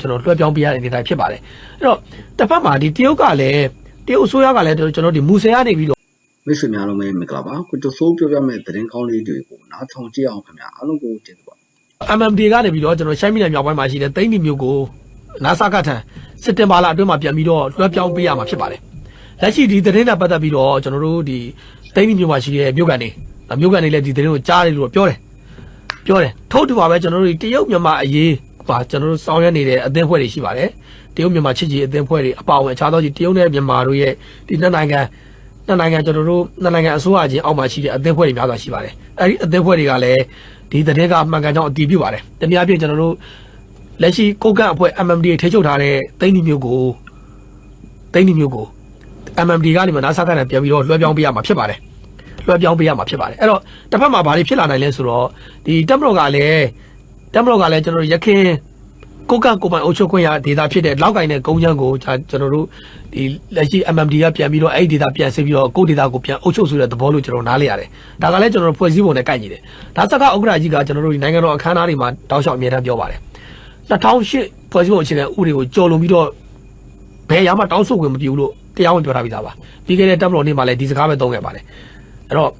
ကျွန်တော်လွှဲပြောင်းပေးရတဲ့အနေအထားဖြစ်ပါတယ်အဲ့တော့တစ်ဖက်မှာဒီတရုတ်ကလည်းတရုတ်အစိုးရကလည်းကျွန်တော်ဒီမူဆယ်ကနေပြီးတော့မိတ်ဆွေများလုံးပဲမင်္ဂလာပါကိုတိုဆိုးပြောပြမဲ့သတင်းကောင်းလေးတွေကိုနားထောင်ကြည့်အောင်ခင်ဗျာအားလုံးကိုကျေးဇူးပါ MMD ကနေပြီးတော့ကျွန်တော်ရှမ်းပြည်နယ်မြောက်ပိုင်းမှာရှိတဲ့သိန်းဒီမျိုးကို NASA ကထံစက်တင်ဘာလအတွင်းမှာပြန်ပြီးတော့လွှဲပြောင်းပေးရမှာဖြစ်ပါတယ်လက်ရှိဒီသတင်းနဲ့ပတ်သက်ပြီးတော့ကျွန်တော်တို့ဒီသိန်းဒီမျိုးမှာရှိတဲ့မြို့ကန်တွေမြို့ကန်တွေလည်းဒီသတင်းကိုကြားတယ်လို့ပြောတယ်ပြောတယ်ထို့တူပါပဲကျွန်တော်တို့ဒီတရုတ်မြန်မာအရေး ပါကျွန်တော်တို့စောင်းရွက်နေတဲ့အသင်းဖွဲ့တွေရှိပါတယ်တရုတ်မြန်မာချစ်ကြည်အသင်းဖွဲ့တွေအပါအဝင်အခြားသောဒီတရုတ်နဲ့မြန်မာတို့ရဲ့ဒီနှစ်နိုင်ငံနှစ်နိုင်ငံကျွန်တော်တို့နှစ်နိုင်ငံအစိုးရချင်းအောက်မှာရှိတဲ့အသင်းဖွဲ့တွေများစွာရှိပါတယ်အဲဒီအသင်းဖွဲ့တွေကလည်းဒီသတင်းကအမှန်ကန်ကြောင်းအတည်ပြုပါတယ်တနည်းအားဖြင့်ကျွန်တော်တို့လက်ရှိကိုကန့်အဖွဲ့ MMD ထိချုပ်ထားတဲ့သိန်းဒီမျိုးကိုသိန်းဒီမျိုးကို MMD ကနေမှ NASA ကနေပြန်ပြီးတော့လွှဲပြောင်းပေးရမှာဖြစ်ပါတယ်လွှဲပြောင်းပေးရမှာဖြစ်ပါတယ်အဲ့တော့တစ်ဖက်မှာဘာတွေဖြစ်လာနိုင်လဲဆိုတော့ဒီတက်မတော်ကလည်း တက်မတော်ကလည်းကျွန်တော်တို့ရခင်ကိုကန့်ကိုပိုင်အုပ်ချုပ်ခွင့်ရဒေတာဖြစ်တဲ့လောက်ကင်တဲ့ကုန်းချမ်းကိုကျွန်တော်တို့ဒီလက်ရှိ MMD ကပြန်ပြီးတော့အဲ့ဒီဒေတာပြန်ဆင်းပြီးတော့ကိုဒေတာကိုပြန်အုပ်ချုပ်ဆိုတဲ့သဘောလို့ကျွန်တော်နားလေရတယ်ဒါကလည်းကျွန်တော်တို့ဖွဲ့စည်းပုံနဲ့ကိုက်ညီတယ်ဒါစကဥက္ကရာကြီးကကျွန်တော်တို့ဒီနိုင်ငံတော်အခမ်းအနားတွေမှာတောက်လျှောက်အမြဲတမ်းပြောပါတယ်2008ဖွဲ့စည်းပုံအခြေခံဥပဒေကိုကြော်လွန်ပြီးတော့ဘယ်အရာမှတောင်းဆိုခွင့်မပြုဘူးလို့တရားဝင်ပြောထားပြီးသားပါပြီးခဲ့တဲ့တပ်မတော်နေ့မှာလည်းဒီစကားပဲသုံးခဲ့ပါတယ်အဲ့တော့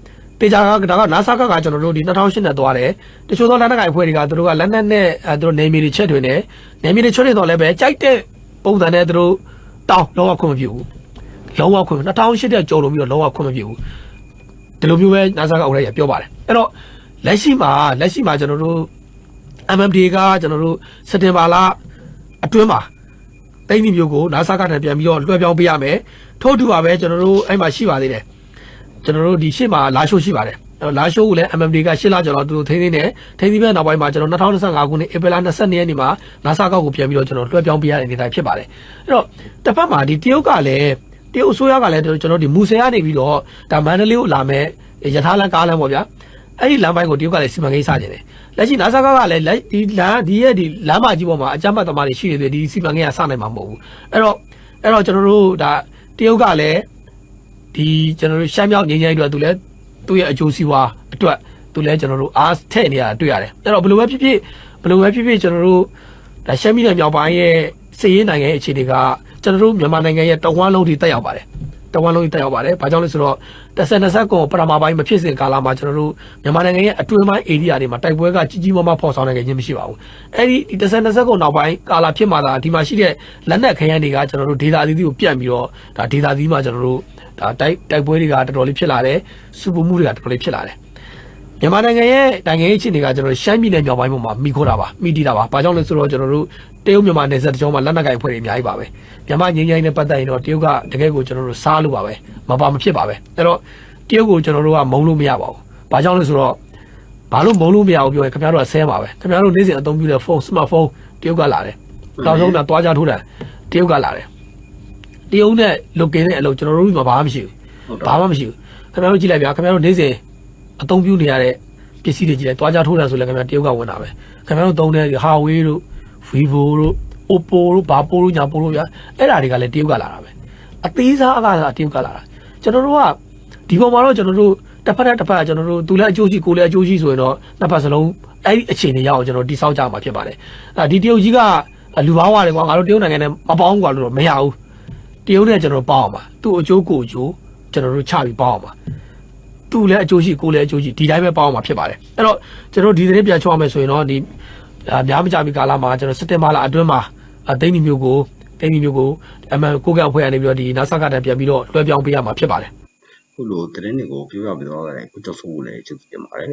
တေချာကဒါကနာဆာကကကျွန်တော်တို့ဒီ2008နဲ့သွားတယ်တချို့သောလက်နက်ကိုင်အဖွဲ့တွေကသူတို့ကလက်နက်နဲ့အဲသူတို့နေမီတွေချက်ထွင်တယ်နေမီတွေချက်ထွင်တော့လည်းပဲကြိုက်တဲ့ပုံစံနဲ့သူတို့တောင်းလုံးဝခွင့်မပြုဘူးလုံးဝခွင့်2008တဲ့ကြော်လို့ပြီးတော့လုံးဝခွင့်မပြုဘူးဒီလိုမျိုးပဲနာဆာကဥရရပြောပါတယ်အဲ့တော့လက်ရှိမှာလက်ရှိမှာကျွန်တော်တို့ MMD ကကျွန်တော်တို့စက်တင်ဘာလအတွင်းမှာတိတ်နီမျိုးကိုနာဆာကတန်ပြန်ပြီးတော့လွှဲပြောင်းပေးရမယ်ထို့တူပါပဲကျွန်တော်တို့အဲ့မှာရှိပါသေးတယ် ကျွန်တော်တို့ဒီရှေ့မှာလာရှိုးရှိပါတယ်အဲ့တော့လာရှိုးကိုလည်း MMD ကရှေ့လာကျွန်တော်တို့ထိန်းသိမ်းတယ်ထိန်းသိမ်းပြီးနောက်ပိုင်းမှာကျွန်တော်2025ခုနှစ်ဧပြီလ22ရက်နေ့မှာနာဆာကောက်ကိုပြန်ပြီးတော့ကျွန်တော်လွှဲပြောင်းပေးရတဲ့အနေအထားဖြစ်ပါတယ်အဲ့တော့တစ်ဖက်မှာဒီတရုတ်ကလည်းတရုတ်အစိုးရကလည်းကျွန်တော်ဒီမူဆယ်ကနေပြီးတော့ဒါမန္တလေးကိုလာမယ်ယထာလန်ကားလမ်းပေါ့ဗျာအဲ့ဒီလမ်းပိုင်းကိုတရုတ်ကလည်းစီမံကိန်းစတင်တယ်လက်ရှိနာဆာကကလည်းလက်ဒီလမ်းဒီရဲ့ဒီလမ်းမကြီးပေါ်မှာအကြမ်းဖက်သမားတွေရှိနေတယ်ဒီစီမံကိန်းကစနိုင်မှာမဟုတ်ဘူးအဲ့တော့အဲ့တော့ကျွန်တော်တို့ဒါတရုတ်ကလည်း ဒီကျွန်တော်တို့ရှမ်းမြောက်ငင်းငယ်အတွက်သူလည်းသူ့ရဲ့အကျိုးစီးပွားအတွက်သူလည်းကျွန်တော်တို့အားထည့်နေရတာတွေ့ရတယ်အဲ့တော့ဘယ်လိုပဲဖြစ်ဖြစ်ဘယ်လိုပဲဖြစ်ဖြစ်ကျွန်တော်တို့ဒါရှမ်းပြည်နယ်မြောက်ပိုင်းရဲ့စစ်ရေးနိုင်ငံရဲ့အခြေအနေကကျွန်တော်တို့မြန်မာနိုင်ငံရဲ့တဝမ်းလုံးထိတက်ရောက်ပါတယ်တဝန်လုံးကြီးတက်ရောက်ပါတယ်။ဘာကြောင့်လဲဆိုတော့တစ်ဆက်နှစ်ဆက်ကိုပထမပိုင်းမဖြစ်စဉ်ကာလမှာကျွန်တော်တို့မြန်မာနိုင်ငံရဲ့အတွင်းပိုင်း area တွေမှာတိုက်ပွဲကကြီးကြီးမားမားဖော်ဆောင်နိုင်ခြင်းမရှိပါဘူး။အဲဒီဒီတစ်ဆက်နှစ်ဆက်ကိုနောက်ပိုင်းကာလဖြစ်မှာသာဒီမှာရှိတဲ့လက်နက်ခရမ်းတွေကကျွန်တော်တို့ဒေတာအသီးသီးကိုပြန့်ပြီးတော့ဒါဒေတာသီးမှာကျွန်တော်တို့ ဒါတိုက်တိုက်ပွဲတွေကတော်တော်လေးဖြစ်လာတယ်။စူပမှုတွေကတော်တော်လေးဖြစ်လာတယ်။မြန်မာနိုင်ငံရဲ့နိုင်ငံရေးအခြေအနေကကျွန်တော်တို့ရှမ်းပြည်နယ်မြောက်ပိုင်းပေါ်မှာမိခိုးတာပါမိတီးတာပါဘာကြောင့်လဲဆိုတော့ကျွန်တော်တို့တရုတ်မြန်မာနယ်စပ်တကြောမှာလက်နက်ကိုင်ဖွဲ့တွေအများကြီးပါပဲမြန်မာငင်းငိုင်းနဲ့ပတ်သက်ရင်တော့တရုတ်ကတကယ်ကိုကျွန်တော်တို့စားလို့ပါပဲမပါမဖြစ်ပါပဲအဲ့တော့တရုတ်ကိုကျွန်တော်တို့ကမုံလို့မရပါဘူးဘာကြောင့်လဲဆိုတော့ဘာလို့မုံလို့မရဘူးပြောရင်ခင်ဗျားတို့ကဆဲပါပဲခင်ဗျားတို့နေ့စဉ်အသုံးပြုတဲ့ဖုန်းစမတ်ဖုန်းတရုတ်ကလာတယ်နောက်ဆုံးတော့တွားကြထိုးတယ်တရုတ်ကလာတယ် တရုတ်နဲ့လုတ်ကင်းတဲ့အလုပ်ကျွန်တော်တို့ကဘာမှမရှိဘူးဟုတ်ဘာမှမရှိဘူးခင်ဗျားတို့ကြည့်လိုက်ဗျာခင်ဗျားတို့နေ့စဉ်အသုံးပြုနေရတဲ့ပစ္စည်းတွေကြည့်လိုက်တွားကြထိုးတယ်ဆိုလည်းခင်ဗျားတရုတ်ကဝင်တာပဲခင်ဗျားတို့သုံးတဲ့ဟာဝေးတို့ vivo တို့ oppo တို့ဘာပိုတို့ညာပိုတို့ဗျာအဲ့ဒါတွေကလည်းတရုတ်ကလာတာပဲအသေးစားအကစားတရုတ်ကလာတာကျွန်တော်တို့ကဒီပေါ်မှာတော့ကျွန်တော်တို့တစ်ဖက်နဲ့တစ်ဖက်ကကျွန်တော်တို့သူလည်းအကျိုးရှိကိုလည်းအကျိုးရှိဆိုရင်တော့နှစ်ဖက်စလုံးအဲ့ဒီအခြေအနေရအောင်ကျွန်တော်တိစောက်ကြမှာဖြစ်ပါတယ်အဲ့ဒီတရုတ်ကြီးကလူပေါင်းရတယ်ကွာငါတို့တရုတ်နိုင်ငံနဲ့မပေါင်းကွာလို့တော့မရဘူး တရုတ်နဲ့ကျွန်တော်ပေါင်းအောင်ပါသူ့အကျိုးကိုအကျိုးကျွန်တော်တို့ချပြီးပေါင်းအောင်ပါသူ့လည်းအကျိုးရှိကိုယ်လည်းအကျိုးရှိဒီတိုင်းပဲပေါင်းအောင်ပါဖြစ်ပါတယ်အဲ့တော့ကျွန်တော်ဒီသတင်းပြန်ချောင်းမယ်ဆိုရင်တော့ဒီအာများမကြမီကာလမှာကျွန်တော်စက်တင်ဘာလအတွင်းမှာအသိန်းဒီမျိုးကိုသိန်းဒီမျိုးကိုအမှန်ကိုကအဖွဲ့ကနေပြီးတော့ဒီနာဆာကတန်ပြန်ပြီးတော့လွှဲပြောင်းပေးရမှာဖြစ်ပါတယ်ခုလိုသတင်းတွေကိုပြောပြပြီးတော့လည်းကိုတိုဆိုးကိုလည်းကျေးဇူးတင်ပါတယ်